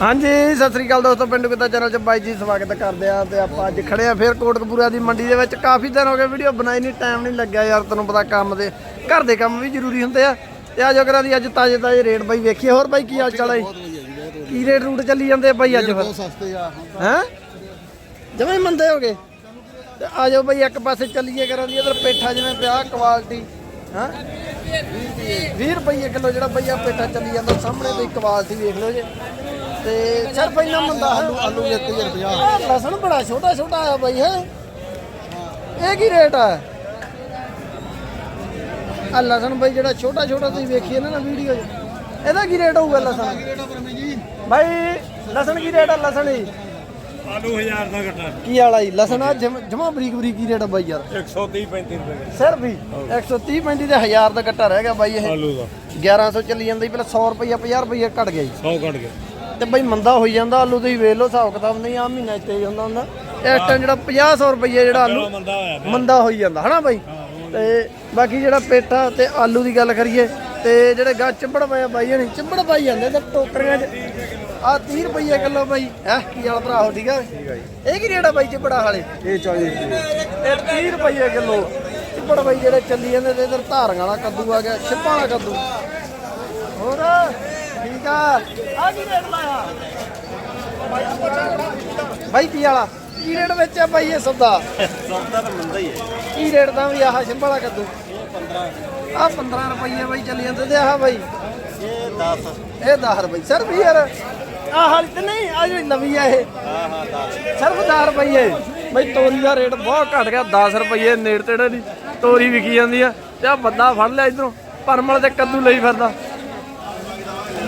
ਹਾਂਜੀ ਸਤਿ ਸ੍ਰੀ ਅਕਾਲ ਦੋਸਤੋ ਪਿੰਡ ਕਿੱਤਾ ਚੈਨਲ 'ਚ ਬਾਈ ਜੀ ਸਵਾਗਤ ਕਰਦੇ ਆ ਤੇ ਆਪਾਂ ਅੱਜ ਖੜੇ ਆ ਫੇਰ ਕੋਟਕਪੂਰਾ ਦੀ ਮੰਡੀ ਦੇ ਵਿੱਚ। ਕਾਫੀ ਦਿਨ ਹੋ ਗਏ ਵੀਡੀਓ ਬਣਾਈ ਨਹੀਂ ਟਾਈਮ ਨਹੀਂ ਲੱਗਿਆ ਯਾਰ ਤੈਨੂੰ ਪਤਾ ਕੰਮ ਦੇ ਘਰ ਦੇ ਕੰਮ ਵੀ ਜ਼ਰੂਰੀ ਹੁੰਦੇ ਆ। ਤੇ ਆ ਜੋ ਕਰਾਂ ਦੀ ਅੱਜ ਤਾਜੇ ਤਾਜੇ ਰੇਟ ਬਾਈ ਵੇਖੀਏ ਹੋਰ ਬਾਈ ਕੀ ਹਾਲ ਚਾਲ ਹੈ ਕੀ ਰੇਟ ਰੂਟ ਚੱਲੀ ਜਾਂਦੇ ਆ ਬਾਈ ਅੱਜ ਫਿਰ? ਸਸਤੇ ਆ। ਹੈ? ਜਮੇ ਮੰਦੇ ਹੋ ਗਏ। ਤੇ ਆ ਜਾਓ ਬਈ ਇੱਕ ਪਾਸੇ ਚੱਲੀਏ ਕਰਾਂ ਦੀ ਇਧਰ ਪੇਠਾ ਜਿਵੇਂ ਪਿਆ ਕੁਆਲਿਟੀ ਹਾਂ? 20 ਰੁਪਏ। ਕਿਲੋ ਜਿਹੜਾ ਬਈ ਆ ਪੇਠਾ ਚੱਲੀ ਜਾਂਦਾ ਸਾਹਮਣੇ ਤੁਸੀਂ ਕੁਆਲਿਟੀ ਵੇਖ ਲਓ ਜੇ। ਤੇ ਸਿਰਫ ਇੰਨਾ ਮੰਦਾ ਆਲੂ ਆਲੂ ਇੱਕ ਹਜ਼ਾਰ ਪੰਜਾਹ। ਆਹ ਲਸਣ ਬੜਾ ਛੋਟਾ ਛੋਟਾ ਆ ਬਈ ਹੈ। ਇਹ ਕੀ ਰੇਟ ਆ? ਆ ਲਸਣ ਬਈ ਜਿਹੜਾ ਛੋਟਾ ਛੋਟਾ ਤੁਸੀਂ ਵੇਖੀਏ ਨਾ ਨਾ ਵੀਡੀਓ 'ਚ। ਇਹਦਾ ਕੀ ਰੇਟ ਹੋਊਗਾ ਲਸਣ? ਜੀ? ਭਾਈ ਲਸਣ ਕੀ ਰੇਟ ਆ ਲਸਣ ਹੀ ਆਲੂ 1000 ਦਾ ਘਟਾ। ਕੀ ਵਾਲਾ ਹੀ ਲਸਣ ਆ ਜਮਾ ਬਰੀਕ ਬਰੀਕ ਕੀ ਰੇਟ ਆ ਬਾਈ ਯਾਰ। 130 35 ਰੁਪਏ ਸਿਰ ਵੀ 130 ਪੈਂਦੀ ਤੇ 1000 ਦਾ ਕੱਟਾ ਰਹਿ ਗਿਆ ਬਾਈ ਇਹ। ਆਲੂ ਦਾ। 1100 ਚੱਲੀ ਜਾਂਦਾ ਸੀ ਪਹਿਲਾਂ 100 ਰੁਪਈਆ 50 ਰੁਪਈਆ ਘਟ ਗਿਆ ਜੀ। 100 ਘਟ ਗਿਆ। ਤੇ ਬਾਈ ਮੰਦਾ ਹੋਈ ਜਾਂਦਾ ਆਲੂ ਤੁਸੀਂ ਵੇਖ ਲਓ ਹਿਸਾਬ ਕਿਤਾਬ ਨਹੀਂ ਆ ਮਹੀਨਾ ਚ ਤੇਜ਼ ਹੁੰਦਾ ਹੁੰਦਾ। ਇਸ ਟਾਈਮ ਜਿਹੜਾ 50 ਰੁਪਈਆ ਜਿਹੜਾ ਆਲੂ ਮੰਦਾ ਹੋਇਆ ਪਿਆ। ਮੰਦਾ ਹੋਈ ਜਾਂਦਾ ਹਨਾ ਬਾਈ? ਤੇ ਬਾਕੀ ਜਿਹੜਾ ਪੇਠਾ ਤੇ ਆਲੂ ਦੀ ਗੱਲ ਕਰੀਏ ਤੇ ਜਿਹੜੇ ਗਾ ਚਿੰਬੜ ਪਏ ਆ ਬਾਈ ਹਣੀ ਚਿੰਬੜ ਪਾਈ ਜਾਂਦੇ ਤੇ ਟੋਕਰੀਆਂ 'ਚ। ਆ 30 ਰੁਪਏ ਕਿਲੋ ਬਾਈ। ਹੈ ਕੀ ਵਾਲਾ ਭਰਾ ਹੋ ਠੀਕ ਆ? ਇਹ ਕੀ ਰੇਟ ਆ ਬਾਈ ਚਿੰਬੜਾ ਵਾਲੇ? ਇਹ 40 ਰੁਪਏ ਇਹ 30 ਰੁਪਏ ਕਿਲੋ। ਚਿੱਪੜ ਬਾਈ ਜਿਹੜੇ ਚੱਲੀ ਜਾਂਦੇ ਤੇ ਇਧਰ ਧਾਰੀਆਂ ਵਾਲਾ ਕੱਦੂ ਆ ਗਿਆ ਛਿੱਪਾਂ ਵਾਲਾ ਕੱਦੂ। ਹੋਰ? ਠੀਕ ਆ। ਆ ਕੀ ਰੇਟ ਲਾਇਆ ਬਾਈ ਕੀ ਵਾਲਾ ਕੀ ਰੇਟ ਵਿੱਚ ਆ ਬਾਈ ਇਹ ਸੌਦਾ ਸੌਦਾ ਤਾਂ ਮੰਦਾ ਹੀ ਹੈ। ਕੀ ਰੇਟ ਦਾ ਵੀ ਆਹ ਵਾਲਾ ਕੱਦੂ? ਆ 15 ਰੁਪਏ ਬਾਈ ਚੱਲੀ ਜਾਂਦੇ ਤੇ ਆਹ ਬਾਈ। ਇਹ 10 ਇਹ 10 ਰੁਪਏ ਸਰ ਵੀ ਯਾਰ ਆਹ ਹਾਲੀ ਤੇ ਨਹੀਂ ਆ ਜਿਹੜੀ ਨਵੀਂ ਆ ਇਹ। ਹਾਂ ਹਾਂ 10 ਸਿਰਫ 10 ਰੁਪਏ ਬਈ ਤੋਰੀ ਦਾ ਰੇਟ ਬਹੁਤ ਘਟ ਗਿਆ 10 ਰੁਪਏ ਨੇੜ ਤੇੜੇ ਦੀ ਤੋਰੀ ਵਿਕੀ ਜਾਂਦੀ ਆ। ਤੇ ਆ ਬੰਦਾ ਫੜ ਲਿਆ ਇਧਰੋਂ ਪਰਮਲ ਤੇ ਕੱਦੂ ਲਈ ਫਿਰਦਾ।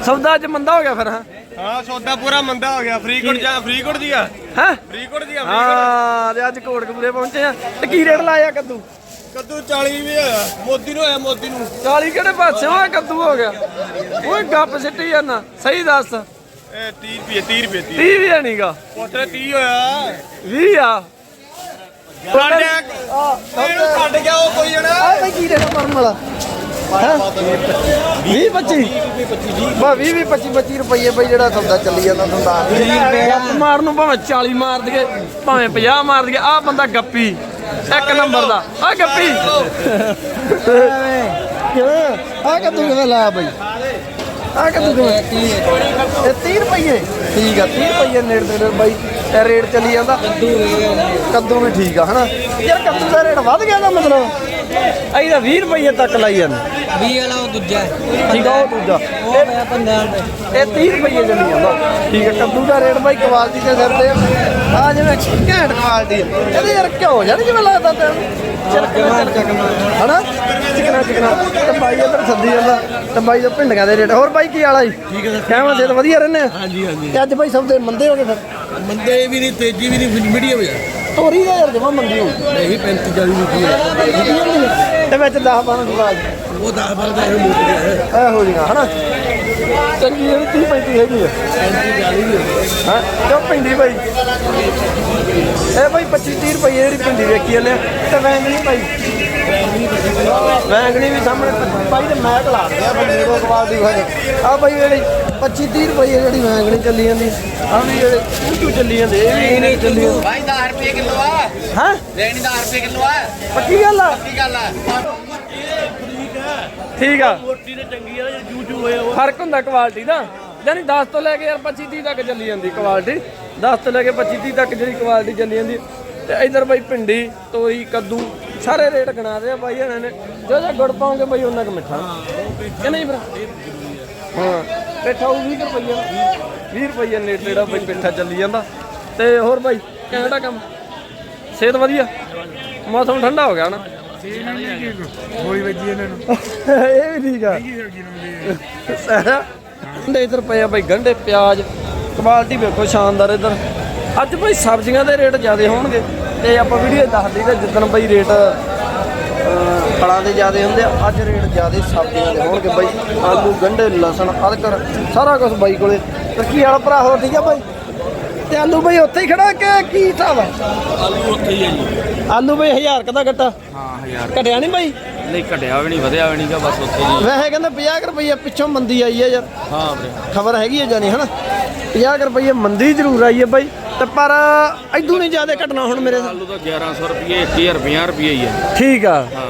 ਸੌਦਾ ਅੱਜ ਮੰਦਾ ਹੋ ਗਿਆ ਫਿਰ ਹਾਂ? ਹਾਂ ਸੌਦਾ ਪੂਰਾ ਮੰਦਾ ਹੋ ਗਿਆ। ਫਰੀਕੋਟ ਜਾ ਫਰੀਕੋਟ ਜੀ ਆ? ਹੈ? ਫਰੀਕੋਟ ਜੀ ਆ ਹਾਂ ਤੇ ਅੱਜ ਕੋਟਕਪੂਰੇ ਪਹੁੰਚੇ ਆ। ਤੇ ਕੀ ਰੇਟ ਲਾਇਆ ਕੱਦੂ? ਕੱਦੂ 40 ਵੀ ਹੋਇਆ। ਮੋਦੀ ਨੂੰ ਹੋਇਆ ਮੋਦੀ ਨੂੰ। 40 ਕਿਹੜੇ ਪਾਸੇ? ਆ ਕੱਦੂ ਹੋ ਗਿਆ। ਓਏ ਗੱਪ ਸਿੱਟੀ ਜਾਂਦਾ। ਸਹੀ ਦੱਸ। ਇਹ 30 ਰੁਪਏ 30 ਰੁਪਏ 30 30 ਵੀ ਨਹੀਂਗਾ ਉਤਰੇ 30 ਹੋਇਆ। 20 ਆ। ਕੱਢ ਆ ਇਹਨੂੰ ਕੱਢ ਗਿਆ ਉਹ ਕੋਈ ਜਣਾ। ਆ ਬਈ ਕੀ ਰੇਟ ਪਰਮਲ 20 25 ਬਾ 20 20 25 25 ਰੁਪਏ ਬਈ ਜਿਹੜਾ ਸੌਦਾ ਚੱਲੀ ਜਾਂਦਾ ਹੁੰਦਾ 20 ਰੁਪਏ ਗੱਪ ਮਾਰਨ ਨੂੰ ਭਾਵੇਂ 40 ਮਾਰ ਦਈਏ ਭਾਵੇਂ 50 ਮਾਰ ਦਈਏ ਆ ਬੰਦਾ ਗੱਪੀ ਇੱਕ ਨੰਬਰ ਦਾ। ਆ ਗੱਪੀ। ਕਿਵੇਂ? ਆ ਕੱਦੂ ਕਿਵੇਂ ਲਾਇਆ ਬਈ? ਆ ਕੱਦੂ ਕਿਵੇਂ? ਇਹ 30 ਰੁਪਏ ਠੀਕ ਆ 30 ਰੁਪਏ ਨੇੜੇ ਬਾਈ ਰੇਟ ਚੱਲੀ ਜਾਂਦਾ। ਕੱਦੂ ਵੀ ਠੀਕ ਆ ਹਨਾ? ਯਾਰ ਕੱਦੂ ਦਾ ਰੇਟ ਵੱਧ ਗਿਆ ਦਾ ਮਤਲਬ। ਅਸੀਂ ਤਾਂ 20 ਰੁਪਏ ਤੱਕ ਲਾਈ ਜਾਂਦੇ। ਵੀਹ ਵਾਲਾ ਉਹ ਦੂਜਾ ਹੈ। ਠੀਕ ਆ ਉਹ ਦੂਜਾ। ਉਹ ਮੈਂ 15 ਰੁਪਏ। ਇਹ 30 ਰੁਪਏ ਜਾਂਦਾ ਠੀਕ ਹੈ ਕੱਦੂ ਦਾ ਰੇਟ ਬਾਈ ਕੁਆਲਿਟੀ ਦੇ ਸਿਰ ਤੇ ਆ। ਜਿਵੇਂ ਘੈਂਟ ਕੁਆਲਿਟੀ ਹੈ ਇਹਦੇ ਯਾਰ ਕਿਉਂ ਜਾਨੀ ਜਿਵੇਂ ਲੱਗਦਾ ਤੈਨੂੰ? ਚਿਕਨਾ ਚਿਕਨਾ ਹਨਾ? ਚਿਕਨਾ ਚਿਕਨਾ ਤੇ ਬਾਈ ਇੱਧਰ ਸੱਦੀ ਜਾਂਦਾ। ਤੇ ਬਾਈ ਦਾ ਭਿੰਡੀਆਂ ਦੇ ਰੇਟ। ਹੋਰ ਬਾਈ ਕੀ ਵਾਲਾ ਜੀ? ਠੀਕ ਹੈ ਕਿਵੇਂ ਸਿਹਤ ਵਧੀਆ ਰਹਿੰਦੇ ਆ? ਹਾਂਜੀ ਹਾਂਜੀ। ਤੇ ਅੱਜ ਬਾਈ ਸਭ ਦੇ ਮੰਦੇ ਹੋ ਗਏ ਫਿਰ? ਮੰਦੇ ਵੀ ਨਹੀਂ ਤੇਜ਼ੀ ਵੀ ਨਹੀਂ ਮੀਡੀਅਮ ਹੈ ਤੋਰੀ ਦਾ ਯਾਰ ਜਮਾ ਮੰਦੀ ਹੋ ਨਹੀਂ 35 40 ਰੁਪਏ ਹੈ। ਤੇ ਵਿੱਚ 10 12 ਗੁਲਾਬ ਉਹ 10 12 ਦਾ ਇਹ ਮੁੱਕ ਗਿਆ ਹੈ। ਇਹੋ ਜਿਹੀਆਂ ਹਨਾ? ਚੰਗੀ ਜਿਹੜੀ 30 35 ਹੈਗੀ ਆ 35 40 ਵੀ ਹੈ। ਹਾਂ? ਕਿਉਂ ਪਿੰਡੀ ਭਾਈ? ਇਹ ਭਾਈ 25 30 ਰੁਪਏ ਜਿਹੜੀ ਪਿੰਡੀ ਵੇਖੀ ਆ ਤੇ ਵੈਂਗਣੀ ਭਾਈ। ਵੈਂਗਣੀ ਵੀ ਸਾਹਮਣੇ ਭਾਈ ਤੇ ਮੈਂ ਘਲਾ ਦਿਆ ਮੇਰੇ ਕੋਲ ਕਵਾਲ ਦੀ ਹੋਏ ਆ ਭਾਈ ਜਿਹੜੀ 25 30 ਰੁਪਏ ਜਿਹੜੀ ਵੈਂਗਣੀ ਚੱਲੀ ਜਾਂਦੀ। ਆ ਵੀ ਜਿਹੜੇ ਕੁੱਟੂ ਚੱਲੀ ਜਾਂਦੇ ਇਹ ਵੀ ਨਹੀਂ ਚੱਲੀ ਜਾਂਦੇ। ਭਾਈ 10 ਰੁਪਏ ਕਿਲੋ ਆ। ਹਾਂ? ਲੈਣੀ 10 ਰੁਪਏ ਕਿਲੋ ਆ। ਪੱਕੀ ਗੱਲ ਆ? ਕੀ ਗੱਲ ਆ। ਠੀਕ ਆ। ਮੋਟੀ ਤੇ ਚੰਗੀ ਆ ਜੂ ਜੂ ਹੋਇਆ ਫ਼ਰਕ ਹੁੰਦਾ ਕੁਆਲਿਟੀ ਦਾ। ਯਾਨੀ 10 ਤੋਂ ਲੈ ਕੇ ਯਾਰ 25 30 ਤੱਕ ਚੱਲੀ ਜਾਂਦੀ ਕੁਆਲਿਟੀ 10 ਤੋਂ ਲੈ ਕੇ 25 30 ਤੱਕ ਜਿਹੜੀ ਕੁਆਲਿਟੀ ਚੱਲੀ ਜਾਂਦੀ। ਤੇ ਇਧਰ ਬਾਈ ਭਿੰਡੀ ਤੋਰੀ ਕੱਦੂ ਸਾਰੇ ਰੇਟ ਗਣਾ ਦੇ ਆ ਬਾਈ ਇਹਨਾਂ ਨੇ। ਜੋ ਜੋ ਗੁੜ ਪਾਉਂਗੇ ਬਾਈ ਉਹਨਾਂ ਕ ਮਿੱਠਾ। ਕਿ ਨਹੀਂ ਫਿਰ ਹਾਂ। ਪੇਠਾ ਉਹ 20 ਰੁਪਈਆ। 20 ਰੁਪਈਆ ਨੇੜ ਤੇੜਾ ਬਾਈ ਪੇਠਾ ਚੱਲੀ ਜਾਂਦਾ। ਤੇ ਹੋਰ ਬਾਈ ਕਿਹੜਾ ਕੰਮ? ਸਿਹਤ ਵਧੀਆ? ਮੌਸਮ ਠੰਡਾ ਹੋ ਗਿਆ ਨਾ? ਹੋਈ ਵੱਜੀ ਇਹਨਾਂ ਨੂੰ। ਇਹ ਵੀ ਠੀਕ ਆ। ਗੰਡੇ ਇਧਰ ਬਾਈ ਗੰਡੇ ਪਿਆਜ਼ ਕੁਆਲਿਟੀ ਵੇਖੋ ਸ਼ਾਨਦਾਰ ਇਧਰ। ਅੱਜ ਬਾਈ ਸਬਜ਼ੀਆਂ ਦੇ ਰੇਟ ਜ਼ਿਆਦੇ ਹੋਣਗੇ। ਤੇ ਆਪਾਂ ਵੀਡੀਓ ਦੱਸਦੀ ਤੇ ਜਿੱਦਣ ਬਾਈ ਰੇਟ ਫਲਾਂ ਦੇ ਜ਼ਿਆਦੇ ਹੁੰਦੇ ਆ ਅੱਜ ਰੇਟ ਜ਼ਿਆਦੇ ਸਬਜ਼ੀਆਂ ਦੇ ਹੋਣਗੇ ਬਾਈ ਆਲੂ ਗੰਡੇ ਲਸਣ ਅਦਰਕ ਸਾਰਾ ਕੁਝ ਬਾਈ ਕੋਲੇ। ਤੇ ਕੀ ਹਾਲ ਭਰਾ ਹੋਰ ਠੀਕ ਆ ਬਾਈ? ਤੇ ਆਲੂ ਬਾਈ ਉੱਥੇ ਹੀ ਖੜਾ ਕਿ ਕੀ ਹਿਸਾਬ ਆ? ਆਲੂ ਉੱਥੇ ਹੀ ਆ ਜੀ। ਆਲੂ ਬਾਈ 1000 ਕਦਾ ਗੱਟਾ। ਹਾਂ 1000 ਘਟਿਆ ਨਹੀਂ ਬਾਈ? ਨਹੀਂ ਘਟਿਆ ਵੀ ਨਹੀਂ ਵਧਿਆ ਵੀ ਨਹੀਂਗਾ ਬਸ ਉੱਥੇ ਜੀ ਵੈਸੇ ਕਹਿੰਦੇ 50 ਰੁਪਏ ਪਿੱਛੋਂ ਮੰਦੀ ਆਈ ਹੈ ਯਾਰ। ਹਾਂ ਵੀਰੇ। ਖਬਰ ਹੈਗੀ ਹੈ ਜਾਨੀ ਹਨਾ? 50 ਕੁ ਰੁਪਏ ਮੰਦੀ ਜ਼ਰੂਰ ਆਈ ਹੈ ਬਾਈ। ਤੇ ਪਰ ਇਦੋਂ ਨਹੀਂ ਜ਼ਿਆਦਾ ਘਟਣਾ ਹੁਣ ਮੇਰੇ ਆਲੂ ਤਾਂ 1100 ਰੁਪਏ 1000 50 ਰੁਪਏ ਹੀ ਹੈ ਠੀਕ ਆ। ਹਾਂ।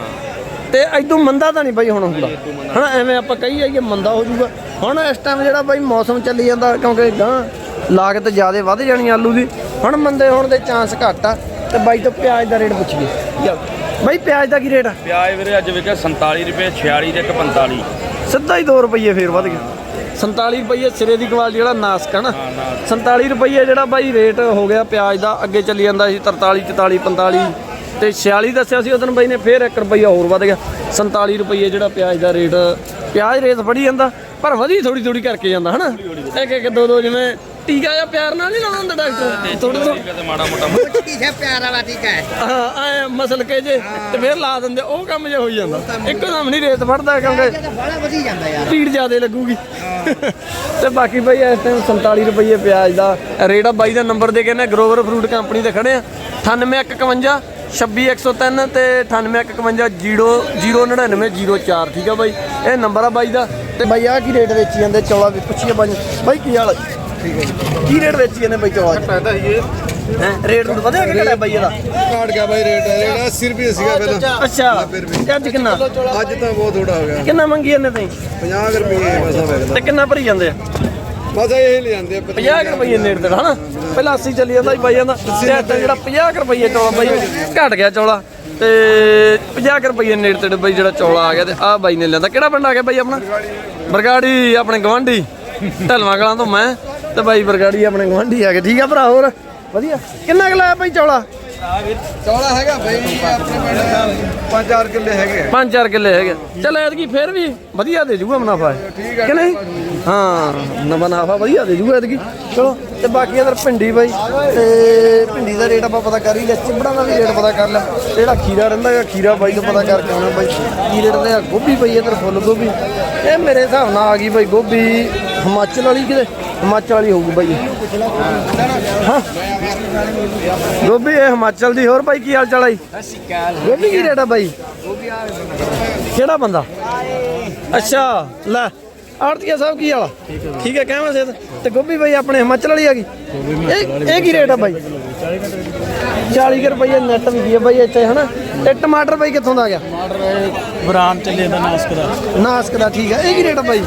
ਤੇ ਇਦੋਂ ਮੰਦਾ ਤਾਂ ਨਹੀਂ ਬਾਈ ਹੁਣ ਹੁੰਦਾ। ਹੁਣ ਐਵੇਂ ਆਪਾਂ ਕਹੀ ਜਾਈਏ ਮੰਦਾ ਹੋ ਜਾਊਗਾ। ਹੁਣ ਇਸ ਟਾਈਮ ਜਿਹੜਾ ਬਾਈ ਮੌਸਮ ਚੱਲੀ ਜਾਂਦਾ ਕਿਉਂਕਿ ਗਾਂ ਲਾਗਤ ਜ਼ਿਆਦਾ ਵੱਧ ਜਾਣੀ ਆਲੂ ਦੀ। ਹੁਣ ਮੰਦੇ ਹੋਣ ਦੇ ਚਾਂਸ ਘੱਟ ਆ। ਤੇ ਬਾਈ ਤੋਂ ਪਿਆਜ਼ ਦਾ ਰੇਟ ਪੁੱਛੀਏ। ਬਾਈ ਪਿਆਜ਼ ਦਾ ਕੀ ਰੇਟ ਆ? ਪਿਆਜ਼ ਵੀਰੇ ਅੱਜ ਵਿਕਿਆ 47 ਰੁਪਏ 46 ਤੇ ਇੱਕ 45 ਸਿੱਧਾ ਹੀ 2 ਰੁਪਏ ਫੇਰ ਵੱਧ ਗਿਆ। 47 ਰੁਪਏ ਸਿਰੇ ਦੀ ਕੁਆਲਿਟੀ ਜਿਹੜਾ ਨਾਸਕ ਹੈ ਨਾ? 47 ਰੁਪਏ ਜਿਹੜਾ ਬਾਈ ਰੇਟ ਹੋ ਗਿਆ ਪਿਆਜ਼ ਦਾ ਅੱਗੇ ਚੱਲੀ ਜਾਂਦਾ ਸੀ 43 44 45 ਤੇ 46 ਦੱਸਿਆ ਸੀ ਉਦੋਂ ਬਾਈ ਨੇ ਫੇਰ 1 ਰੁਪਈਆ ਹੋਰ ਵੱਧ ਗਿਆ। 47 ਰੁਪਏ ਜਿਹੜਾ ਪਿਆਜ਼ ਦਾ ਰੇਟ ਪਿਆਜ਼ ਰੇਟ ਫੜੀ ਜਾਂਦਾ ਪਰ ਵਧੀ ਥੋੜੀ ਥੋੜੀ ਕਰਕੇ ਜਾਂਦਾ ਹਨਾ ਇੱਕ ਇੱਕ ਦੋ ਦੋ ਜਿਵੇਂ ਟੀਕਾ ਜਾਂ ਪਿਆਰ ਨਾਲ ਨਹੀਂ ਲਾਉਂਦਾ ਹੁੰਦਾ ਡਾਕਟਰ? ਥੋੜਾ ਥੋੜਾ ਤੇ ਮਾੜਾ ਮੋਟਾ ਕੀ ਹੈ ਪਿਆਰ ਵਾਲਾ ਟੀਕਾ ਹੈ। ਹਾਂ ਆਏ ਮਸਲ ਕੇ ਜੇ ਤੇ ਫੇਰ ਲਾ ਦਿੰਦੇ ਉਹ ਕੰਮ ਜੇ ਹੋਈ ਜਾਂਦਾ। ਇੱਕੋ ਦਮ ਨਹੀਂ ਰੇਤ ਫੜਦਾ ਕਿਉਂਕਿ ਬੜਾ ਵਧੀ ਜਾਂਦਾ ਯਾਰ। ਭੀੜ ਜ਼ਿਆਦੇ ਲੱਗੂਗੀ। ਤੇ ਬਾਕੀ ਬਾਈ ਇਸ ਟਾਈਮ 47 ਰੁਪਏ ਪਿਆਜ਼ ਦਾ ਰੇਟ ਆ ਬਾਈ ਦਾ ਨੰਬਰ ਦੇ ਕੇ ਨੇ ਗਰੋਵਰ ਫਰੂਟ ਕੰਪਨੀ ਤੇ ਖੜੇ ਆ। 9851 26103 ਤੇ 9851 ਠੀਕ ਆ ਬਾਈ? ਇਹ ਨੰਬਰ ਆ ਬਾਈ ਦਾ। ਤੇ ਬਾਈ ਆ ਕੀ ਰੇਟ ਵੇਚੀ ਜਾਂਦੇ ਚੌਲਾ ਵੀ ਪੁੱਛੀਏ ਬਾਈ। ਬਾਈ ਕੀ ਹਾਲ ਠੀਕ ਹੈ ਕੀ ਰੇਟ ਵੇਚੀ ਜਾਂਦੇ ਬਾਈ ਚੌਲਾ ਪੈਦਾ ਹੀ ਇਹ। ਹੈ? ਰੇਟ ਰੂਟ ਵਧਿਆ ਕਿ ਘਟਿਆ ਬਾਈ ਇਹਦਾ? ਘਾਟ ਗਿਆ ਬਾਈ ਰੇਟ ਰੇਟ 80 ਰੁਪਏ ਸੀਗਾ ਪਹਿਲਾਂ। ਅੱਛਾ ਤੇ ਅੱਜ ਕਿੰਨਾ? ਅੱਜ ਤਾਂ ਬਹੁਤ ਥੋੜਾ ਹੋ ਗਿਆ। ਕਿੰਨਾ ਮੰਗੀ ਜਾਂਦੇ ਤੁਸੀਂ? 50 ਰੁਪਏ ਮਸਾ ਵੇਖਦਾ ਤੇ ਕਿੰਨਾ ਭਰੀ ਜਾਂਦੇ ਆ? ਬਸ ਇਹ ਲੈ ਜਾਂਦੇ ਆ 50 ਰੁਪਏ ਨੇੜ ਤੇ ਹਨਾ? ਪਹਿਲਾਂ 80 ਚੱਲੀ ਜਾਂਦਾ ਬਾਈ ਜਾਂਦਾ ਤੇ ਜਿਹੜਾ 50 ਰੁਪਏ ਚੌਲਾ ਬਾਈ ਘਟ ਗਿਆ ਚੌਲਾ। ਤੇ 50 ਰੁਪਏ ਨੇੜ ਤੇ ਬਾਈ ਜਿਹੜਾ ਚੌਲਾ ਆ ਗਿਆ ਤੇ ਆਹ ਬਾਈ ਨੇ ਲੈਂਦਾ ਕਿਹੜਾ ਪਿੰਡ ਆ ਗਿਆ ਬਾਈ ਆਪਣਾ? ਬਰਗਾੜੀ ਆਪਣੇ ਗਵਾਂਢੀ ਢਲਵਾਂ ਕਲਾਂ ਤੋਂ ਮੈਂ। ਤੇ ਬਾਈ ਬਰਗਾੜੀ ਆਪਣੇ ਗਵਾਂਢੀ ਆ ਗਏ। ਠੀਕ ਆ ਭਰਾ ਹੋਰ? ਵਧੀਆ। ਕਿੰਨਾ ਕੁ ਲਾਇਆ ਬਾਈ ਚੌਲਾ? ਚੌੜਾ ਹੈਗਾ ਬਾਈ ਆਪਣੇ ਪਿੰਡ 5-4 ਕਿੱਲੇ ਹੈਗੇ ਆ। ਪੰਜ ਚਾਰ ਕਿੱਲੇ ਹੈਗੇ। ਚਲ ਐਤਕੀ ਫੇਰ ਵੀ ਵਧੀਆ ਦੇ ਜੂਗਾ ਮੁਨਾਫਾ ਕਿ ਨਹੀਂ? ਹਾਂ ਨਵਾਂ ਮੁਨਾਫਾ ਵਧੀਆ ਦੇ ਜੂਗਾ ਐਤਕੀ। ਚਲੋ ਤੇ ਬਾਕੀ ਅਦਰ ਭਿੰਡੀ ਬਾਈ। ਤੇ ਭਿੰਡੀ ਦਾ ਰੇਟ ਆਪਾਂ ਪਤਾ ਕਰ ਹੀ ਲਿਆ ਚਿਬੜਾਂ ਦਾ ਵੀ ਰੇਟ ਪਤਾ ਕਰ ਲਿਆ। ਤੇ ਜਿਹੜਾ ਖੀਰਾ ਰਹਿੰਦਾ ਹੈ ਖੀਰਾ ਬਾਈ ਤੋਂ ਪਤਾ ਕਰਕੇ ਆਉਣਾ ਬਾਈ। ਕੀ ਰੇਟ ਦੇ ਗੋਭੀ ਪਈ ਫੁੱਲ ਗੋਭੀ। ਇਹ ਮੇਰੇ ਹਿਸਾਬ ਨਾਲ ਆ ਗਈ ਬਾਈ ਗੋਭੀ ਹਿਮਾਚਲ ਵਾਲੀ ਕਿਤੇ? ਹਿਮਾਚਲ ਵਾਲੀ ਹੋਊਗੀ ਬਾਈ। ਹਾਂ। ਗੋਭੀ ਇਹ ਹਿਮਾਚਲ ਦੀ ਹੋਰ ਬਾਈ ਕੀ ਹਾਲ ਚਾਲ ਹੈ ਗੋਭੀ ਕੀ ਰੇਟ ਆ ਬਾਈ? ਕਿਹੜਾ ਬੰਦਾ? ਅੱਛਾ ਲੈ। ਆੜਤੀਆ ਸਾਹਿਬ ਕੀ ਵਾਲਾ ਠੀਕ ਹੈ ਕਹਿਵਾ ਸੇ ਤੇ ਗੋਭੀ ਬਾਈ ਆਪਣੇ ਹਿਮਾਚਲ ਵਾਲੀ ਆ ਗਈ ਇਹ ਇਹ ਕੀ ਰੇਟ ਆ ਬਾਈ? 40 ਰੁਪਏ ਨੈਟ ਵੀ ਹੈ ਬਾਈ ਇੱਥੇ ਹਨਾ? ਤੇ ਟਮਾਟਰ ਬਾਈ ਕਿੱਥੋਂ ਦਾ ਆ ਗਿਆ? ਬਰਾਮ ਚੱਲੇ ਦਾ ਨਾਸਕ ਦਾ। ਨਾਸਕ ਦਾ ਠੀਕ ਹੈ ਇਹ ਕੀ ਰੇਟ ਆ ਬਾਈ?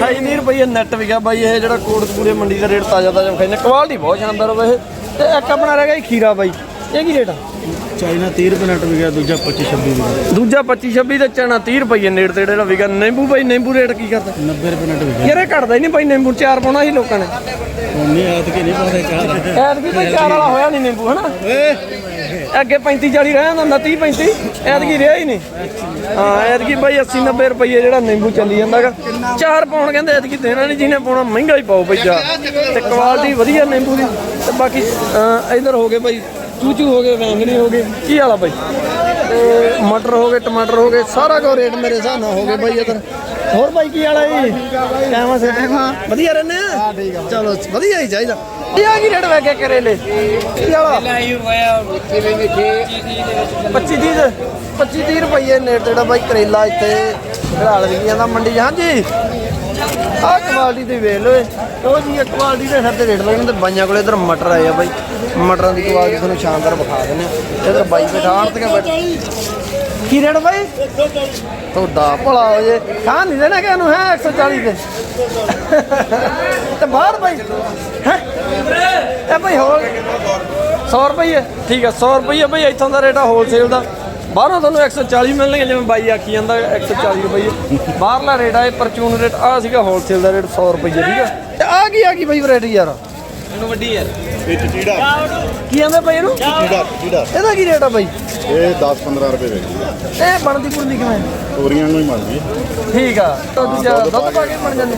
28 ਰੁਪਏ ਨੈਟ ਵਿਕਿਆ ਬਾਈ ਇਹ ਜਿਹੜਾ ਕੋਟਕਪੂਰੇ ਮੰਡੀ ਦਾ ਰੇਟ ਤਾਜ਼ਾ ਤਾਜ਼ਾ ਖਾਈਨੇ ਕੁਆਲਿਟੀ ਬਹੁਤ ਸ਼ਾਨਦਾਰ ਵਾ ਇਹ। ਤੇ ਇੱਕ ਆਪਣਾ ਰਹਿ ਗਿਆ ਖੀਰਾ ਬਾਈ। ਇਹ ਕੀ ਰੇਟ ਆ? ਚਾਈਨਾ 30 ਰੁਪਏ ਨਟ ਵੀ ਗਿਆ ਦੂਜਾ 25 26 ਵੀ ਗਿਆ ਦੂਜਾ 25 26 ਤੇ ਚਣਾ 30 ਰੁਪਏ ਨੇੜ ਤੇ ਜਿਹੜਾ ਵਿਕਾ ਨਿੰਬੂ ਬਾਈ ਨਿੰਬੂ ਰੇਟ ਕੀ ਕਰਦਾ? 90 ਰੁਪਏ ਨਟ ਵੀ ਗਿਆ ਯਾਰ ਇਹ ਘਟਦਾ ਹੀ ਨਹੀਂ ਬਾਈ ਨਿੰਬੂ ਚਾਰ ਪਾਉਣਾ ਸੀ ਲੋਕਾਂ ਨੇ। ਨਹੀਂ ਆਤ ਕੇ ਨਹੀਂ ਪਾਉਂਦੇ ਚਾਹ ਐਤਕੀ ਬਾਈ ਚਾਰ ਵਾਲਾ ਹੋਇਆ ਨਹੀਂ ਨਿੰਬੂ ਹਨਾ? ਅੱਗੇ 35 40 ਰਹਿ ਜਾਂਦਾ 30 35 ਐਤਕੀ ਰਿਹਾ ਹੀ ਨਹੀਂ। ਹਾਂ ਐਤਕੀ ਬਾਈ 80 90 ਰੁਪਏ ਜਿਹੜਾ ਨਿੰਬੂ ਚੱਲੀ ਜਾਂਦਾਗਾ ਚਾਰ ਪਾਉਣ ਕਹਿੰਦੇ ਐਤਕੀ ਦੇਣਾ ਨਹੀਂ ਜਿਹਨੇ ਪਾਉਣਾ ਮਹਿੰਗਾ ਹੀ ਪਾਓ ਬਈ ਜਾ। ਤੇ ਕੁਆਲਿਟੀ ਵਧੀਆ ਨਿੰਬੂ ਦੀ। ਤੇ ਬਾਕੀ ਇੱਧਰ ਹੋ ਗਏ ਬਾਈ ਚੂਚੂ ਹੋ ਗਏ ਵੈਂਗਣੀ ਹੋ ਗਏ ਕੀ ਹਾਲਾ ਬਾਈ? ਤੇ ਮਟਰ ਹੋ ਗਏ ਟਮਾਟਰ ਹੋ ਗਏ ਸਾਰਾ ਕੋ ਰੇਟ ਮੇਰੇ ਹਿਸਾਬ ਨਾਲ ਹੋ ਗਏ ਬਾਈ ਇੱਧਰ। ਹੋਰ ਬਾਈ ਕੀ ਹਾਲਾ ਜੀ? ਕਿਵੇਂ ਸੇ? ਵਧੀਆ ਰਹਿੰਦੇ ਆ? ਚਲੋ ਵਧੀਆ ਹੀ ਚਾਹੀਦਾ। ਇਹ ਆ ਕੀ ਰੇਟ ਵੇ ਕੇ ਕਰੇਲੇ ਕੀ ਹਾਲਾ 25 30 ਦੇ। 25 30 ਰੁਪਏ ਨੇਟ ਜਿਹੜਾ ਬਾਈ ਕਰੇਲਾ ਇੱਥੇ ਘਰਾਲ ਵੀ ਜਾਂਦਾ ਮੰਡੀ। ਹਾਂਜੀ। ਆਹ ਕੁਆਲਿਟੀ ਤੇ ਵੇਖ ਲਓ ਇਹ। ਉਹ ਜੀ ਕੁਆਲਿਟੀ ਦੇ ਸਿਰ ਤੇ ਰੇਟ ਲੱਗਣ ਤੇ ਬਾਈਆਂ ਕੋਲੇ ਇਧਰ ਮਟਰ ਆਏ ਆ ਬਾਈ। ਮਟਰਾਂ ਦੀ ਕੁਆਲਿਟੀ ਤੁਹਾਨੂੰ ਸ਼ਾਨਦਾਰ ਵਿਖਾ ਦਿੰਦੇ ਆ ਇਧਰ ਬਾਈ ਬੈਠਾ ਆੜਤ ਕੇ ਬੈਠ। ਕੀ ਰੇਟ ਬਾਈ? ਤੁਹਾਡਾ ਭਲਾ ਹੋ ਜੇ। ਖਾਂ ਨਹੀਂ ਦੇਣਾ ਕਿ ਇਹਨੂੰ ਹੈ 140 ਤੇ ਤੇ ਬਾਹਰ ਬਾਈ ਹੈ? ਇਹ ਭਾਈ ਹੋਰ 100 ਰੁਪਏ ਠੀਕ ਹੈ 100 ਰੁਪਏ ਭਾਈ ਇੱਥੋਂ ਦਾ ਰੇਟ ਆ ਹੋਲਸੇਲ ਦਾ। ਬਾਹਰੋਂ ਤੁਹਾਨੂੰ 140 ਮਿਲਣਗੇ ਜਿਵੇਂ ਬਾਈ ਆਖੀ ਜਾਂਦਾ 140 ਰੁਪਏ ਬਾਹਰਲਾ ਰੇਟ ਆ ਇਹ ਪਰਚੂਨ ਰੇਟ ਆ ਸੀਗਾ ਹੋਲਸੇਲ ਦਾ ਰੇਟ 100 ਰੁਪਏ ਠੀਕ ਆ। ਤੇ ਆ ਕੀ ਆ ਗਈ ਬਾਈ ਵੈਰਾਈਟੀ ਯਾਰ? ਇਹਨੂੰ ਵੱਡੀ ਯਾਰ। ਵਿੱਚ ਚੀੜਾ ਕੀ ਆਂਦੇ ਬਾਈ ਇਹਨੂੰ? ਚੀੜਾ ਚੀੜਾ ਇਹਦਾ ਕੀ ਰੇਟ ਆ ਬਾਈ? ਇਹ 10-15 ਰੁਪਏ ਵੇਚਦੀ ਇਹ ਬਣਦੀ ਪੁਰਦੀ ਕਿਵੇਂ? ਤੋਰੀਆਂ ਨੂੰ ਹੀ ਮੰਗਦੀ ਠੀਕ ਆ। ਤਾਂ ਦੂਜਾ ਦੁੱਧ ਪਾ ਕੇ ਬਣ ਜਾਂਦੀ।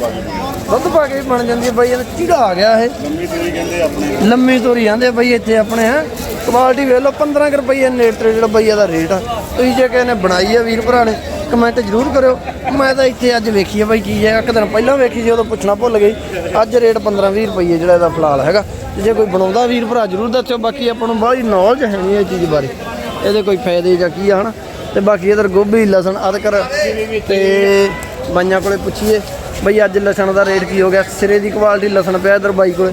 ਦੁੱਧ ਪਾ ਕੇ ਵੀ ਬਣ ਜਾਂਦੀ ਹੈ ਬਾਈ ਇਹਦਾ ਚੀੜਾ ਆ ਗਿਆ ਇਹ। ਲੰਮੀ ਤੋਰੀ ਕਹਿੰਦੇ ਆਪਣੇ। ਲੰਮੀ ਤੋਰੀ ਆਂਦੇ ਬਈ ਇੱਥੇ ਆਪਣੇ ਹੈ। ਕੁਆਲਿਟੀ ਵੇਖ ਲਓ 15 ਕੁ ਰੁਪਏ ਨੇਟ ਜਿਹੜਾ ਬਈ ਇਹਦਾ ਰੇਟ ਆ। ਤੁਸੀਂ ਜੇ ਨੇ ਬਣਾਈ ਆ ਵੀਰ ਭਰਾ ਨੇ ਕਮੈਂਟ ਜ਼ਰੂਰ ਕਰਿਓ। ਮੈਂ ਤਾਂ ਇੱਥੇ ਅੱਜ ਵੇਖੀ ਆ ਬਈ ਕੀ ਹੈ। ਇੱਕ ਦਿਨ ਪਹਿਲਾਂ ਵੇਖੀ ਸੀ, ਉਦੋਂ ਪੁੱਛਣਾ ਭੁੱਲ ਗਈ। ਅੱਜ ਰੇਟ 15 20 ਰੁਪਏ ਜਿਹੜਾ ਇਹਦਾ ਫਿਲਹਾਲ ਹੈਗਾ। ਤੇ ਜੇ ਕੋਈ ਬਣਾਉਂਦਾ ਵੀਰ ਭਰਾ, ਜ਼ਰੂਰ ਦੱਸਿਓ। ਬਾਕੀ ਆਪਾਂ ਨੂੰ ਬਾਹਲੀ ਨੌਲੇਜ ਹੈ ਨਹੀਂ ਇਹ ਚੀਜ਼ ਬਾਰੇ। ਇਹਦੇ ਕੋਈ ਫਾਇਦੇ ਜਾਂ ਕੀ ਆ, ਹਨਾ? ਤੇ ਬਾਕੀ ਇਧਰ ਗੋਭੀ, ਲਸਣ, ਅਦਰਕ ਤੇ ਬਾਈਆਂ ਕੋਲੇ ਪੁੱਛੀਏ। ਬਈ ਅੱਜ ਲਸਣ ਦਾ ਰੇਟ ਕੀ ਹੋ ਗਿਆ? ਸਿਰੇ ਦੀ ਕੁਆਲਿਟੀ ਲਸਣ ਪਿਆ ਇਧਰ ਬਾਈ ਕੋਲੇ।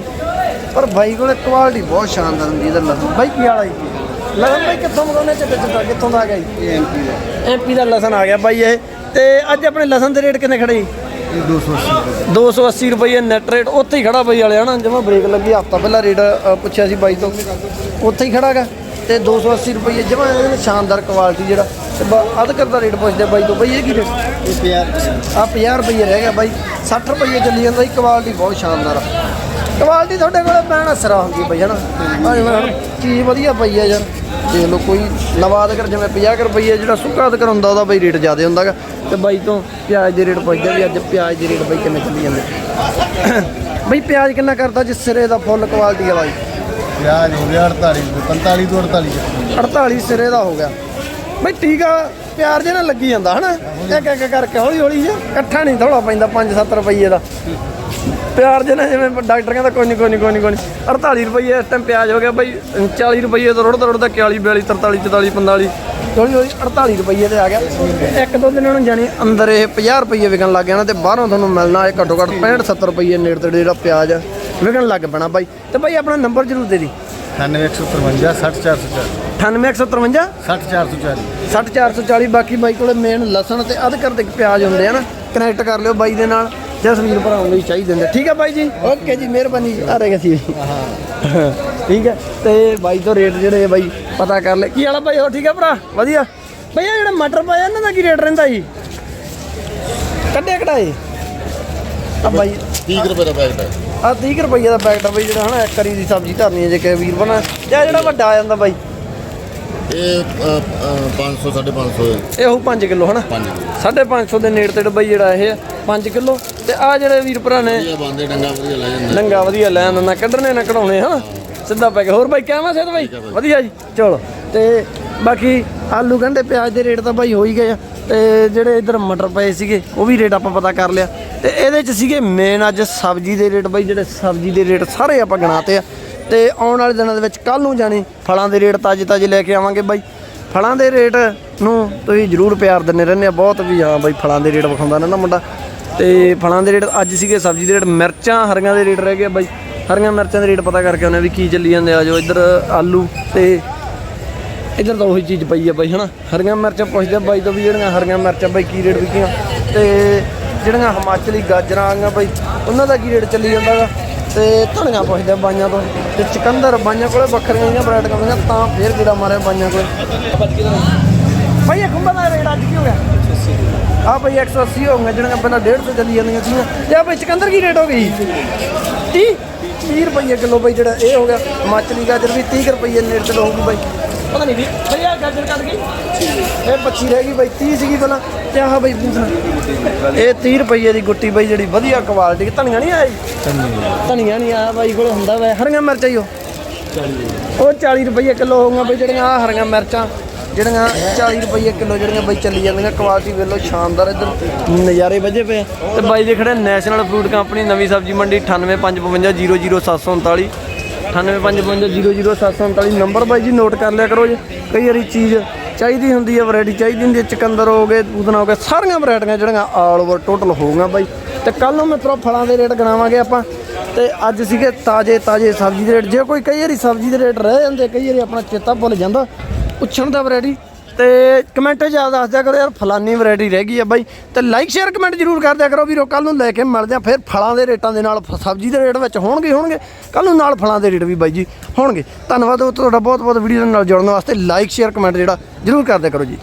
ਪਰ ਬਾਈ ਕੋਲੇ ਕੁਆਲਿਟੀ ਬਹੁਤ ਸ਼ਾਨਦਾਰ ਹੁੰਦੀ ਇਧਰ ਲਸਣ। ਬਾਈ ਕੀ ਵਾਲਾ ਜੀ? ਲਸਣ ਬਾਈ ਕਿੱਥੋਂ ਮੰਗਾਉਣੇ ਚੱਟੇ ਚੱਟਾ ਕਿੱਥੋਂ ਦਾ ਆ ਗਿਆ ਜੀ ਐਮਪੀ ਦਾ ਐਮਪੀ ਦਾ ਲਸਣ ਆ ਗਿਆ ਬਾਈ ਇਹ। ਤੇ ਅੱਜ ਆਪਣੇ ਲਸਣ ਦੇ ਰੇਟ ਕਿੰਨੇ ਖੜੇ ਜੀ? 280 ਰੁਪਏ ਨੈਟ ਰੇਟ ਉੱਥੇ ਹੀ ਖੜਾ ਬਈ ਵਾਲੇ ਹਨਾ? ਜਮਾ ਬ੍ਰੇਕ ਲੱਗੀ ਹਫਤਾ ਪਹਿਲਾਂ ਰੇਟ ਪੁੱਛਿਆ ਸੀ ਬਾਈ ਤੋਂ। ਉੱਥੇ ਹੀ ਖੜਾਗਾ। ਤੇ 280 ਰੁਪਏ ਜਮਾ ਸ਼ਾਨਦਾਰ ਕੁਆਲਿਟੀ ਜਿਹੜਾ ਤੇ ਅਧਕਰ ਦਾ ਰੇਟ ਪੁੱਛਦੇ ਬਾਈ ਤੋਂ। ਬਈ ਇਹ ਕੀ ਰੇਟ? ਆ 50 ਰੁਪਏ। ਰਹਿ ਗਿਆ ਬਾਈ। 60 ਰੁਪਏ ਚੱਲੀ ਜਾਂਦਾ ਜੀ ਕੁਆਲਿਟੀ ਬਹੁਤ ਸ਼ਾਨਦਾਰ ਆ। ਕੁਆਲਿਟੀ ਤੁਹਾਡੇ ਕੋਲ ਪੈਣਾ ਸਿਰਾ ਹੁੰਦੀ ਬਈ ਹਨਾ। ਆਹ ਜਿਵੇਂ ਹੁਣ ਚੀਜ਼ ਵਧੀਆ ਪਈ ਆ ਯਾਰ। ਦੇਖ ਲਓ ਕੋਈ ਨਵਾਂ ਅਦਕਰ ਜਿਵੇਂ 50 ਕੁ ਰੁਪਏ ਜਿਹੜਾ ਸੁੱਕਾ ਅਦਕਰ ਹੁੰਦਾ ਉਹਦਾ ਬਈ ਰੇਟ ਜ਼ਿਆਦਾ ਹੁੰਦਾਗਾ। ਤੇ ਬਾਈ ਤੋਂ ਪਿਆਜ਼ ਦੇ ਰੇਟ ਪੁੱਛਦੇ ਵੀ ਅੱਜ ਪਿਆਜ਼ ਦੇ ਰੇਟ ਬਾਈ ਕਿੰਨੇ ਚੱਲੀ ਜਾਂਦੇ। ਬਈ ਪਿਆਜ਼ ਕਿੰਨਾ ਕਰਦਾ ਜਿਸ ਸਿਰੇ ਦਾ ਫੁੱਲ ਕੁਆਲਿਟੀ ਵਾਲਾ ਜੀ? ਪਿਆਜ ਹੋ ਗਿਆ 48 45 ਤੋਂ 48 48 ਸਿਰੇ ਦਾ ਹੋ ਗਿਆ। ਬਈ ਠੀਕ ਆ ਪਿਆਰ ਜੇ ਨਾਲ ਲੱਗੀ ਜਾਂਦਾ ਹਨਾ। ਇੱਕ ਇੱਕ ਕਰਕੇ ਹੌਲੀ ਹੌਲੀ ਜਿਹਾ ਇਕੱਠਾ ਨਹੀਂ ਥੋੜਾ ਪੈਂਦਾ 5-7 ਰੁਪਏ ਦਾ। ਪਿਆਰ ਜੇ ਨਾਲ ਜਿਵੇਂ ਡਾਕਟਰ ਕਹਿੰਦਾ ਕੋਈ ਨਹੀਂ ਕੋਈ ਨਹੀਂ ਕੋਈ ਨਹੀਂ ਕੋਈ ਨਹੀਂ 48 ਰੁਪਏ ਇਸ ਟਾਈਮ ਪਿਆਜ਼ ਹੋ ਗਿਆ ਬਈ 40 ਰੁਪਏ ਤੋਂ ਰੁੜਦਾ ਰੁੜਦਾ 41 42 43 44 45 ਹੌਲੀ ਹੌਲੀ 48 ਰੁਪਏ ਤੇ ਆ ਗਿਆ। ਇੱਕ ਦੋ ਦਿਨਾਂ ਨੂੰ ਜਾਣੀ ਅੰਦਰ ਇਹ 50 ਰੁਪਏ ਵਿਕਣ ਲੱਗ ਜਾਣਾ ਤੇ ਬਾਹਰੋਂ ਤੁਹਾਨੂੰ ਮਿਲਣਾ ਇਹ ਘੱਟੋ ਘੱਟ 65 70 ਰੁਪਏ ਨੇੜੇ ਤੇੜੇ ਜਿਹੜਾ ਪਿਆਜ਼ ਵਿਕਣ ਲੱਗ ਪੈਣਾ ਬਾਈ। ਤੇ ਬਾਈ ਆਪਣਾ ਨੰਬਰ ਜ਼ਰੂਰ ਦੇ ਦੀ। 9153 60440 98153 60440 60440 ਬਾਕੀ ਬਾਈ ਕੋਲੇ ਮੇਨ ਲਸਣ ਤੇ ਅਦਕਰ ਦੇ ਪਿਆਜ਼ ਹੁੰਦੇ ਆ ਨਾ ਕਨੈਕਟ ਕਰ ਲਿਓ ਬਾਈ ਦੇ ਨਾਲ। ਜਸਵੀਰ ਭਰਾਉਣ ਲਈ ਚਾਹੀਦੇ ਹੁੰਦੇ ਠੀਕ ਹੈ ਬਾਈ ਜੀ? ਓਕੇ ਜੀ ਮਿਹਰਬਾਨੀ ਆ ਰਹੇ ਸੀ ਠੀਕ ਹੈ ਤੇ ਬਾਈ ਤੋਂ ਰੇਟ ਜਿਹੜੇ ਬਾਈ ਪਤਾ ਕਰ ਲੈ। ਕੀ ਵਾਲਾ ਬਾਈ? ਹੋ ਠੀਕ ਹੈ ਭਰਾ? ਵਧੀਆ? ਬਈ ਇਹ ਜਿਹੜੇ ਮਟਰ ਪਾਇਆ ਇਹਨਾਂ ਦਾ ਕੀ ਰੇਟ ਰਹਿੰਦਾ ਜੀ? ਕੱਢੇ ਕਢਾਏ? ਆ ਬਾਈ 30 ਰੁਪਏ ਦਾ ਪੈਕਟ ਹੈ ਆ 30 ਰੁਪਏ ਦਾ ਪੈਕਟ ਆ ਬਈ ਜਿਹੜਾ ਹਨਾ ਇੱਕ ਕਰੀ ਦੀ ਸਬਜ਼ੀ ਧਰਨੀ ਹੈ ਜੇ ਕਿ ਵੀਰ ਬਣਾ ਆਹ ਜਿਹੜਾ ਵੱਡਾ ਆ ਜਾਂਦਾ ਬਾਈ। ਇਹ 500 550 ਇਹ ਹੋਊ 5 ਕਿਲੋ ਹਨਾ? 5 550 ਦੇ ਨੇੜੇ ਤੇ ਬਈ ਜਿਹੜਾ ਇਹ 5 ਕਿਲੋ। ਤੇ ਆ ਜਿਹੜੇ ਵੀਰ ਭਰਾ ਨੇ ਇਹ ਬੰਦੇ ਡੰਗਾ ਵਧੀਆ ਲੈ ਜਾਂਦੇ। ਵਧੀਆ ਨਾ ਕੱਢਣੇ ਨਾ ਕਢਾਉਣੇ ਹਨਾ? ਸਿੱਧਾ ਪੈ ਗਿਆ ਹੋਰ ਬਾਈ ਕਿਵੇਂ ਸਿਹਤ ਬਾਈ? ਵਧੀਆ ਜੀ ਚਲੋ। ਤੇ ਬਾਕੀ ਆਲੂ ਗੰਢੇ ਪਿਆਜ਼ ਦੇ ਰੇਟ ਤਾਂ ਬਾਈ ਹੋ ਹੀ ਗਏ ਆ। ਤੇ ਜਿਹੜੇ ਇਧਰ ਮਟਰ ਪਏ ਸੀਗੇ ਉਹ ਵੀ ਰੇਟ ਆਪਾਂ ਪਤਾ ਕਰ ਲਿਆ। ਤੇ ਇਹਦੇ ਚ ਸੀਗੇ ਮੇਨ ਅੱਜ ਸਬਜ਼ੀ ਦੇ ਰੇਟ ਬਾਈ ਜਿਹੜੇ ਸਬਜ਼ੀ ਦੇ ਰੇਟ ਸਾਰੇ ਆਪਾਂ ਗਣਾਤੇ ਆ। ਤੇ ਆਉਣ ਵਾਲੇ ਦਿਨਾਂ ਦੇ ਵਿੱਚ ਕੱਲ ਨੂੰ ਜਾਣੀ ਫਲਾਂ ਦੇ ਰੇਟ ਤਾਜ਼ੇ ਤਾਜ਼ੇ ਲੈ ਕੇ ਆਵਾਂਗੇ ਬਾਈ। ਫਲਾਂ ਦੇ ਰੇਟ ਨੂੰ ਤੁਸੀਂ ਜਰੂਰ ਪਿਆਰ ਦਿੰਦੇ ਰਹਿੰਦੇ ਆ, ਬਹੁਤ ਵੀ ਹਾਂ ਬਾਈ ਫਲਾਂ ਦੇ ਰੇਟ ਵਿਖਾਉਂਦਾ ਨਾ ਮੁੰਡਾ। ਤੇ ਫਲਾਂ ਦੇ ਰੇਟ ਅੱਜ ਸੀਗੇ ਸਬਜ਼ੀ ਦੇ ਰੇਟ, ਮਿਰਚਾਂ ਹਰੀਆਂ ਦੇ ਰੇਟ ਰਹਿ ਗਏ ਬਾਈ। ਹਰੀਆਂ ਮਿਰਚਾਂ ਦੇ ਰੇਟ ਪਤਾ ਕਰਕੇ ਉਹਨੇ ਵੀ ਕੀ ਚੱਲੀ ਜਾਂਦੇ ਆ ਜੋ ਇੱਧਰ ਆਲੂ ਤੇ ਇੱਧਰ ਤਾਂ ਉਹੀ ਚੀਜ਼ ਪਈ ਆ ਬਾਈ, ਹਨਾ? ਹਰੀਆਂ ਮਿਰਚਾਂ ਪੁੱਛਦੇ ਬਾਈ ਤੋਂ ਵੀ ਜਿਹੜੀਆਂ ਹਰੀਆਂ ਮਿਰਚਾਂ ਬਾਈ ਕੀ ਰੇਟ ਵਿਕੀਆਂ। ਤੇ ਜਿਹੜੀਆਂ ਹਿਮਾਚਲੀ ਗਾਜਰਾਂ ਆ ਗਈਆਂ ਬਾਈ, ਉਹਨਾਂ ਦਾ ਕੀ ਰੇਟ ਚੱਲੀ ਜਾਂਦਾ ਗਾ? ਤੇ ਧਨੀਆ ਪੁੱਛਦੇ ਬਾਈਆਂ ਤੋਂ, ਤੇ ਚਕੰਦਰ ਬਾਈਆਂ ਕੋਲੇ ਵੱਖਰੀਆਂ ਜਿਹੀਆਂ ਵੈਰਾਈਟੀਆਂ ਹੁੰਦੀਆਂ ਤਾਂ ਫੇਰ ਕੀੜਾ ਮਾਰਿਆ ਬਾਈਆਂ ਕੋਲੇ। ਭਾਈ, ਇਹ ਖੁੰਬਾਂ ਦਾ ਰੇਟ ਅੱਜ ਕੀ ਹੋ ਗਿਆ? ਆ ਬਈ 180 ਹੋ ਗਈਆਂ, ਜਿਹੜੀਆਂ ਪਹਿਲਾਂ 150 ਚੱਲੀ ਜਾਂਦੀਆਂ ਸੀਗੀਆਂ। ਤੇ ਆ ਬਈ ਚਕੰਦਰ ਕੀ ਰੇਟ ਹੋ ਗਈ? 30 30 ਰੁਪਏ ਕਿਲੋ ਬਈ ਜਿਹੜਾ ਇਹ ਹੋ ਗਿਆ। ਹਿਮਾਚਲੀ ਗਾਜਰ ਵੀ 30 ਰੁਪਏ ਨੇੜੇ ਤੇ ਹੋਊਗੀ ਬਾਈ ਪਤਾ ਨਹੀਂ ਵੀ ਬਈ ਗਾਜਰ ਕੱਢ ਗਈ। ਇਹ 25 ਰਹਿ ਗਈ ਬਾਈ 30 ਸੀਗੀ ਪਹਿਲਾਂ। ਤੇ ਆਹ ਬਈ ਪੁੱਛਣਾ ਇਹ 30 ਰੁਪਏ ਦੀ ਗੁੱਟੀ ਬਾਈ, ਜਿਹੜੀ ਵਧੀਆ ਕੁਆਲਿਟੀ ਧਨੀਆ ਨਹੀਂ ਆਇਆ ਧਨੀਆ ਨਹੀਂ ਆਇਆ ਬਾਈ ਕੋਲ, ਹੁੰਦਾ ਵਾ। ਹਰੀਆਂ ਮਿਰਚਾਂ ਹੀ ਉਹ। ਉਹ 40 ਰੁਪਏ ਕਿਲੋ ਹੋਊਗਾ ਬਈ, ਜਿਹੜੀਆਂ ਆ ਹਰੀਆਂ ਮਿਰਚਾਂ। ਜਿਹੜੀਆਂ 40 ਰੁਪਏ ਕਿਲੋ ਜਿਹੜੀਆਂ ਬਾਈ ਚੱਲੀ ਜਾਂਦੀਆਂ। ਕੁਆਲਿਟੀ ਵੇਖ ਸ਼ਾਨਦਾਰ ਇੱਧਰ ਨਜ਼ਾਰੇ ਵੱਜੇ ਪਏ ਤੇ ਬਾਈ ਦੇ ਖੜੇ ਨੈਸ਼ਨਲ ਫਰੂਟ ਕੰਪਨੀ ਨਵੀਂ ਸਬਜ਼ੀ ਮੰਡੀ 9855000739 9855000739 ਨੰਬਰ ਬਾਈ ਜੀ ਨੋਟ ਕਰ ਲਿਆ ਕਰੋ ਜੀ। ਕਈ ਵਾਰੀ ਚੀਜ਼ ਚਾਹੀਦੀ ਹੁੰਦੀ ਹੈ ਵੈਰਾਈਟੀ ਚਾਹੀਦੀ ਹੁੰਦੀ ਹੈ ਚਕੰਦਰ ਹੋ ਗਏ ਪੂਤਨਾ ਹੋ ਗਏ ਸਾਰੀਆਂ ਵੈਰਾਈਟੀਆਂ ਜਿਹੜੀਆਂ ਆਲ ਓਵਰ ਟੋਟਲ ਹੋਊਗਾ ਬਾਈ। ਤੇ ਕੱਲ ਨੂੰ ਮਿੱਤਰੋ ਫਲਾਂ ਦੇ ਰੇਟ ਗਣਾਵਾਂਗੇ ਆਪਾਂ। ਤੇ ਅੱਜ ਸੀਗੇ ਤਾਜ਼ੇ ਤਾਜ਼ੇ ਸਬਜ਼ੀ ਦੇ ਰੇਟ। ਜੇ ਕੋਈ ਕਈ ਵਾਰੀ ਸਬਜ਼ੀ ਦੇ ਰੇਟ ਰਹਿ ਜਾਂਦੇ, ਕਈ ਵਾਰੀ ਆਪਣਾ ਚੇਤਾ ਭੁੱਲ ਜਾਂਦਾ। ਪੁੱਛਣ ਦਾ ਵੈਰਾਈਟੀ ਤੇ ਕਮੈਂਟ ਜ਼ਿਆਦਾ ਦੱਸ ਦਿਆ ਕਰੋ ਯਾਰ ਫਲਾਨੀ ਵੈਰਾਈਟੀ ਰਹਿ ਗਈ ਆ ਬਾਈ। ਤੇ ਲਾਈਕ ਸ਼ੇਅਰ ਕਮੈਂਟ ਜ਼ਰੂਰ ਕਰ ਦਿਆ ਕਰੋ ਵੀਰੋ ਕੱਲ ਨੂੰ ਲੈ ਕੇ ਮਿਲਦੇ ਆ ਫਿਰ ਫਲਾਂ ਦੇ ਰੇਟਾਂ ਦੇ ਨਾਲ, ਫ- ਸਬਜ਼ੀ ਦੇ ਰੇਟ ਵਿੱਚ ਹੋਣਗੇ ਹੋਣਗੇ ਕੱਲ ਨੂੰ ਨਾਲ ਫਲਾਂ ਦੇ ਰੇਟ ਵੀ ਬਾਈ ਜੀ ਹੋਣਗੇ। ਧੰਨਵਾਦ, ਤੁਹਾਡਾ ਬਹੁਤ ਬਹੁਤ ਵੀਡੀਓ ਨਾਲ ਜੁੜਨ ਵਾਸਤੇ ਲਾਈਕ ਸ਼ੇਅਰ ਕਮੈਂਟ ਜਿਹੜਾ, ਜ਼ਰੂਰ ਕਰ ਦਿਆ ਕਰੋ ਜੀ।